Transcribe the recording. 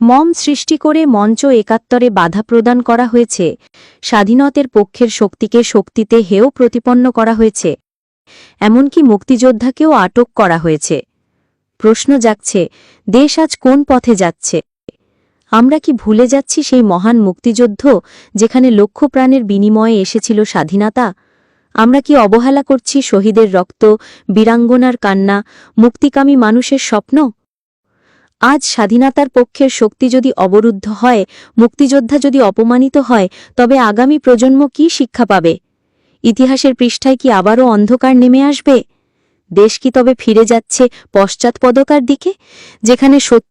মম সৃষ্টি করে মঞ্চ একাত্তরে বাধা প্রদান করা হয়েছে। স্বাধীনতের পক্ষের শক্তিকে শক্তিতে হেয় প্রতিপন্ন করা হয়েছে। এমনকি মুক্তিযোদ্ধাকেও আটক করা হয়েছে। প্রশ্ন জাগছে, দেশ আজ কোন পথে যাচ্ছে? আমরা কি ভুলে যাচ্ছি সেই মহান মুক্তিযুদ্ধ যেখানে লক্ষ প্রাণের বিনিময়ে এসেছিল স্বাধীনতা? আমরা কি অবহেলা করছি শহীদের রক্ত, বীরাঙ্গনার কান্না, মুক্তিকামী মানুষের স্বপ্ন? আজ স্বাধীনতার পক্ষের শক্তি যদি অবরুদ্ধ হয়, মুক্তিযোদ্ধা যদি অপমানিত হয়, তবে আগামী প্রজন্ম কি শিক্ষা পাবে? ইতিহাসের পৃষ্ঠায় কি আবারও অন্ধকার নেমে আসবে? দেশ কি তবে ফিরে যাচ্ছে পশ্চাৎপদকার দিকে? যেখানে সত্য